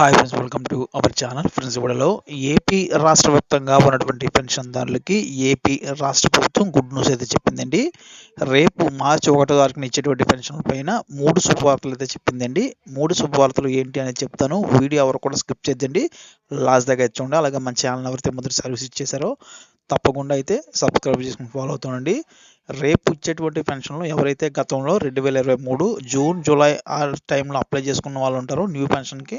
Hi friends welcome to our channel friends ఇవాళలో AP రాష్ట్ర వ్యాప్తంగా ఉన్నటువంటి పెన్షన్దారులకి ఏపీ రాష్ట్ర ప్రభుత్వం గుడ్ న్యూస్ అయితే చెప్పిందండి. రేపు మార్చి ఒకటో తారీఖున ఇచ్చేటువంటి పెన్షన్ పైన మూడు శుభవార్తలు అయితే చెప్పిందండి. మూడు శుభవార్తలు ఏంటి అనేది చెప్తాను. వీడియో ఎవరు కూడా స్కిప్ చేద్దండి లాస్ట్ దగ్గర చూడండి. అలాగే మన ఛానల్ ఎవరైతే మొదటి సర్వీస్ ఇచ్చేసారో తప్పకుండా అయితే సబ్స్క్రైబ్ చేసుకుని ఫాలో అవుతానండి రేపు ఇచ్చేటువంటి పెన్షన్లు ఎవరైతే గతంలో రెండు వేల ఇరవై మూడు జూన్ జూలై ఆ టైంలో అప్లై చేసుకున్న వాళ్ళు ఉంటారో న్యూ పెన్షన్కి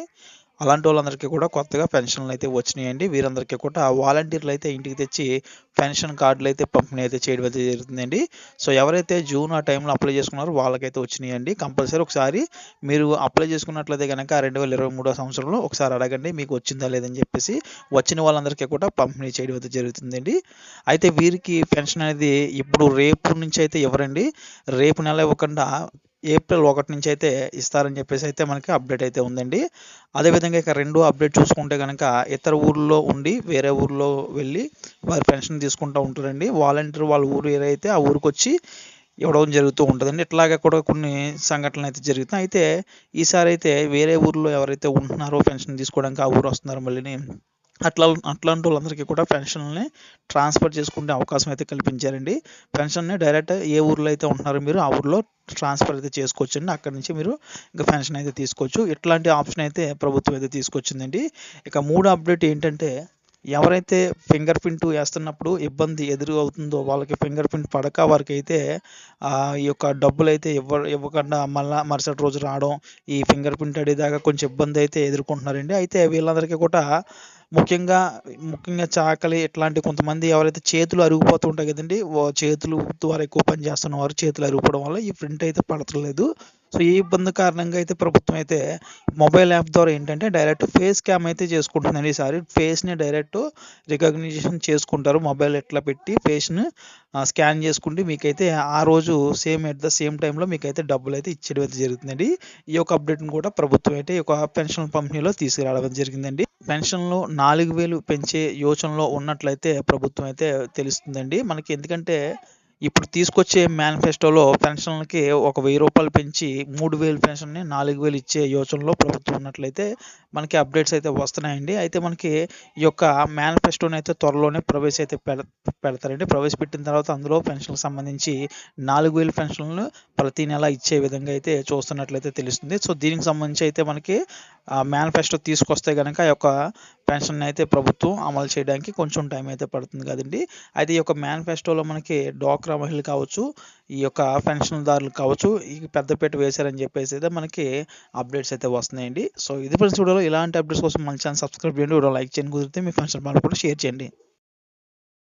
అలాంటి వాళ్ళందరికీ కూడా కొత్తగా పెన్షన్లు అయితే వచ్చినాయండి. వీరందరికీ కూడా వాలంటీర్లు అయితే ఇంటికి తెచ్చి పెన్షన్ కార్డులు అయితే పంపిణీ అయితే చేయడం అయితే జరుగుతుందండి. సో ఎవరైతే జూన్ ఆ టైంలో అప్లై చేసుకున్నారో వాళ్ళకైతే వచ్చినాయండి కంపల్సరీ. ఒకసారి మీరు అప్లై చేసుకున్నట్లయితే కనుక రెండు వేల ఇరవై మూడో సంవత్సరంలో ఒకసారి అడగండి మీకు వచ్చిందా లేదని చెప్పేసి వచ్చిన వాళ్ళందరికీ కూడా పంపిణీ చేయడం అయితే జరుగుతుందండి. అయితే వీరికి పెన్షన్ అనేది ఇప్పుడు రేపు నుంచి అయితే ఇవ్వరండి. రేపు నెల ఇవ్వకుండా ఏప్రిల్ ఒకటి నుంచి అయితే ఇస్తారని చెప్పేసి అయితే మనకి అప్డేట్ అయితే ఉందండి. అదేవిధంగా ఇక రెండో అప్డేట్ చూసుకుంటే కనుక ఇతర ఊర్లో ఉండి వేరే ఊర్లో వెళ్ళి వారి పెన్షన్ తీసుకుంటూ ఉంటారండి. వాలంటీర్ వాళ్ళ ఊరు ఏదైతే ఆ ఊరికి వచ్చి ఇవ్వడం జరుగుతూ ఉంటుందండి. ఇట్లాగే కూడా కొన్ని సంఘటనలు అయితే జరుగుతాయి. అయితే ఈసారి అయితే వేరే ఊర్లో ఎవరైతే ఉంటున్నారో పెన్షన్ తీసుకోవడానికి ఆ ఊరు వస్తున్నారో మళ్ళీ అట్లా అట్లాంటి వాళ్ళందరికీ కూడా పెన్షన్ని ట్రాన్స్ఫర్ చేసుకునే అవకాశం అయితే కల్పించారండి. పెన్షన్ని డైరెక్ట్ ఏ ఊర్లో అయితే ఉంటున్నారో మీరు ఆ ఊర్లో ట్రాన్స్ఫర్ అయితే చేసుకోవచ్చండి. అక్కడి నుంచి మీరు ఇంకా పెన్షన్ అయితే తీసుకోవచ్చు. ఇట్లాంటి ఆప్షన్ అయితే ప్రభుత్వం అయితే తీసుకొచ్చిందండి. ఇక మూడు అప్డేట్ ఏంటంటే ఎవరైతే ఫింగర్ ప్రింట్ వేస్తున్నప్పుడు ఇబ్బంది ఎదురు అవుతుందో వాళ్ళకి ఫింగర్ ప్రింట్ పడక వారికి అయితే ఈ యొక్క డబ్బులు అయితే ఇవ్వ ఇవ్వకుండా మళ్ళా మరుసటి రోజు రావడం ఈ ఫింగర్ ప్రింట్ అడిగేదాకా కొంచెం ఇబ్బంది అయితే ఎదుర్కొంటున్నారండి. అయితే వీళ్ళందరికీ కూడా ముఖ్యంగా ముఖ్యంగా చాకలి ఇట్లాంటి కొంతమంది ఎవరైతే చేతులు అరిగిపోతుంటాయి కదండి చేతులు ద్వారా ఎక్కువ పని చేస్తున్న వారు చేతులు అరిగిపోవడం వల్ల ఈ ప్రింట్ అయితే పడతలేదు. సో ఈ ఇబ్బంది కారణంగా అయితే ప్రభుత్వం అయితే మొబైల్ యాప్ ద్వారా ఏంటంటే డైరెక్ట్ ఫేస్ క్యామ్ అయితే చేసుకుంటుందండి ఈసారి ఫేస్ని డైరెక్ట్ రికగ్నిషన్ చేసుకుంటారు. మొబైల్ ఎట్లా పెట్టి ఫేస్ని స్కాన్ చేసుకుంటే మీకైతే ఆ రోజు సేమ్ ఎట్ ద సేమ్ టైంలో మీకైతే డబ్బులు అయితే ఇచ్చేయడం అయితే జరుగుతుందండి. ఈ యొక్క అప్డేట్ని కూడా ప్రభుత్వం అయితే ఈ యొక్క పెన్షన్ పంపిణీలో తీసుకురావడం జరిగిందండి. పెన్షన్లు నాలుగు వేలు పెంచే యోచనలో ఉన్నట్లయితే ప్రభుత్వం అయితే తెలుస్తుందండి. మనకి ఎందుకంటే ఇప్పుడు తీసుకొచ్చే మేనిఫెస్టోలో పెన్షన్లకి ఒక వెయ్యి రూపాయలు పెంచి మూడు వేలు పెన్షన్ని నాలుగు వేలు ఇచ్చే యోచనలో ప్రభుత్వం ఉన్నట్లయితే మనకి అప్డేట్స్ అయితే వస్తున్నాయండి. అయితే మనకి ఈ యొక్క మేనిఫెస్టోని అయితే త్వరలోనే ప్రవేశ అయితే పెడతారండి. ప్రవేశపెట్టిన తర్వాత అందులో పెన్షన్కి సంబంధించి నాలుగు వేలు పెన్షన్లు ప్రతి నెల ఇచ్చే విధంగా అయితే చూస్తున్నట్లయితే తెలుస్తుంది. సో దీనికి సంబంధించి అయితే మనకి మేనిఫెస్టో తీసుకొస్తే కనుక ఈ యొక్క పెన్షన్ అయితే ప్రభుత్వం అమలు చేయడానికి కొంచెం టైం అయితే పడుతుంది కదండి. అయితే ఈ యొక్క మేనిఫెస్టోలో మనకి డోక్రా మహిళలు కావచ్చు ఈ యొక్క పెన్షన్దారులు కావచ్చు ఈ పెద్దపేట వేశారని చెప్పేసి అయితే మనకి అప్డేట్స్ అయితే వస్తున్నాయండి. సో ఇది ఫ్రెండ్స్ వీడియోలో ఇలాంటి అప్డేట్స్ కోసం మన ఛానల్ సబ్స్క్రైబ్ చేయండి. వీడియో లైక్ చేయండి. కుదిరితే మీ పెన్షన్ కూడా షేర్ చేయండి.